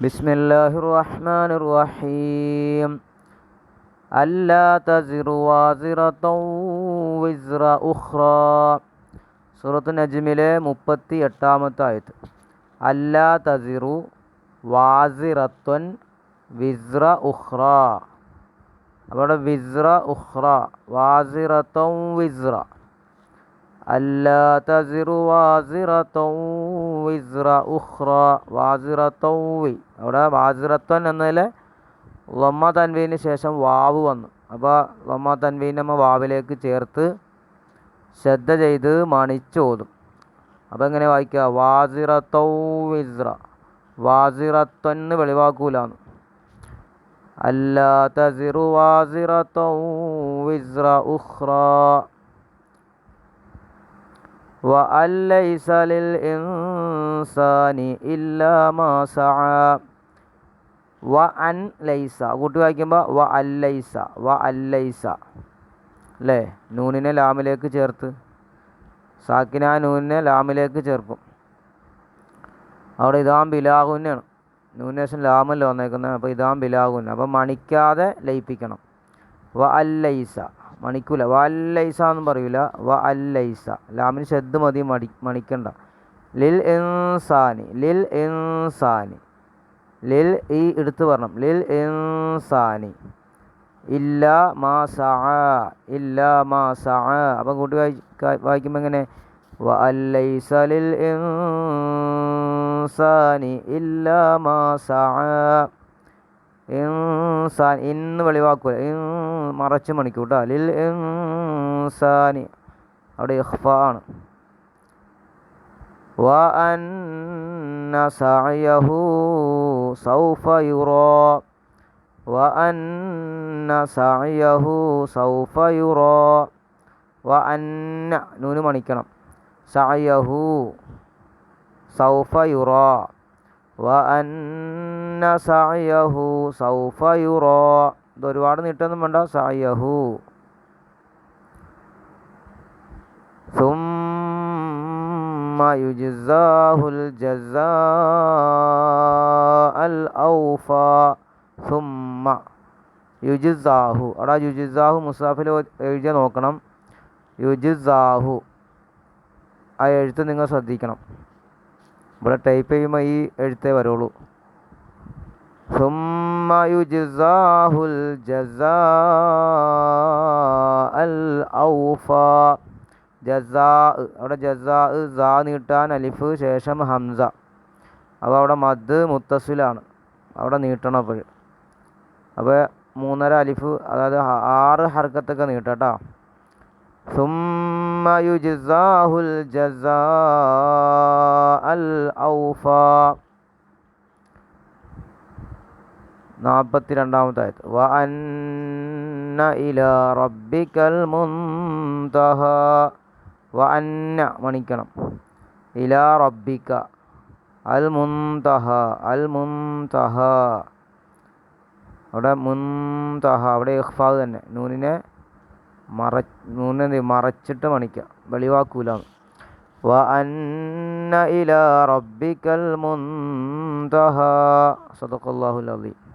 بسم الله الرحمن الرحيم ألا تزر وازرة وزر أخرى സൂറത്ത് നജ്മിലെ മുപ്പത്തി എട്ടാമത്തെ ആയത്ത് അല്ലാ തസിറു വാസിറത്വൻ വിസ്ര ഉഹ്റ അവിടെ വിസ്ര ഉഹ്റ വാസിറത്വം വിസ്ര അല്ലാ തസിറു വിസ്ര ഉഹ്റ വാസിറത്തൗവി അവിടെ വാസിറത്വൻ എന്നതിൽ ലമ്മ തൻവീന് ശേഷം വാവ് വന്നു. അപ്പോൾ ലമ്മ തൻവീൻ നമ്മൾ വാവിലേക്ക് ചേർത്ത് ശ്രദ്ധ ചെയ്ത് മണിച്ചോതും അപ്പോൾ എങ്ങനെ വായിക്കുക? വാസിറത്തൗ വിസ്ര വാസിറത്വന്ന് വെളിവാക്കൂലാന്ന്. അല്ലാ തസിറു വാസിറത്തൗ വിസ്ര ഉഖ്റ. وأن ليس للإنسان إلا ما سعى وأن ليس കൂട്ടി വായിക്കുമ്പോൾ വ അല്ലൈസ വ അല്ലൈസ അല്ലേ നൂനിനെ ലാമിലേക്ക് ചേർത്ത് സാക്കിന നൂനിനെ ലാമിലേക്ക് ചേർക്കും അവിടെ ഇതാം ബിലാഹുനാണ് നൂനേഷൻ ലാമല്ല വന്നേക്കുന്നത് അപ്പോൾ ഇതാം ബിലാഹുൻ അപ്പോൾ മണിക്കാതെ ലയിപ്പിക്കണം വ അല്ലൈസ മണിക്കൂല. വ അല്ലൈസ എന്നും പറയൂല. വ അല്ലൈസ ലാമിന് ശ്രദ്ധ മതി മടി മണിക്കണ്ട. ലിൽ ഇൻസാനി. ലിൽ ഇൻസാനി. ലിൽ ഈ എടുത്തു പറഞ്ഞു ലിൽ ഇൻസാനി. ഇല്ല മാ സഅ ഇല്ല മാ സഅ അപ്പം കൂട്ടി വായിക്ക വായിക്കുമ്പോൾ എങ്ങനെ? വ അല്ലൈസ ലിൽ ഇൻസാനി. ഇല്ല മാ സഅ ഇൻസാൻ ഇന്ന് വെളിവാക്കൂല. ഇൻ മറച്ച് മണിക്കൂട്ടാ. ലിൽ ഇൻസാനി. അവിടെ ആണ്. വ അന്ന സഅയഹു സൗഫ യുറാ. വ അന്ന സഅയഹു സൗഫ യുറാ. വ അന്ന നൂന് മണിക്കണം. സഅയഹു സൗഫ യുറാ. വ അന്ന സഅയഹു സൗഫ യുറാ ഇത് ഒരുപാട് നീട്ടൊന്നും വേണ്ട സഅയഹു ثم يجزاه الجزاء الأوفى ثم യുജിസാഹു അവിടെ യുജിസാഹു മുസാഫിൽ എഴുതിയ നോക്കണം യുജിസാഹു ആ എഴുത്ത് നിങ്ങൾ ശ്രദ്ധിക്കണം ഇവിടെ ടൈപ്പ് ചെയ്യുമ്പോൾ ഈ എഴുത്തേ വരുള്ളൂ ثم يجزاه الجزاء الأوفى ജസാ അവിടെ ജസാ സാ നീട്ടാൻ അലിഫ് ശേഷം ഹംസ അപ്പോൾ അവിടെ മദ് മുത്തസിലാണ് അവിടെ നീട്ടണം അപ്പോൾ അപ്പോൾ മൂന്നര അലിഫ് അതായത് ആറ് ഹർക്കത്തൊക്കെ നീട്ടട്ടോ ثم يجزاه الجزاء الأوفى നാൽപ്പത്തി രണ്ടാമത്തെ ആയത് വ അന്ന ഇല റബ്ബിക്കൽ മുന്തഹ. വ അന്ന മണിക്കണം. ഇല റബ്ബിക്ക. അൽ മുന്തഹ. അൽ മുന്തഹ. അവിടെ മുന്തഹ. അവിടെ ഇഹ്ഫാദ് തന്നെ. നൂനിനെ മറ നൂനെ മറച്ചിട്ട് മണിക്കുക വെളിവാക്കൂല വ അന്ന ഇല റബ്ബിക്കൽ മുന്തഹ. സദഖല്ലാഹുൽ അലീം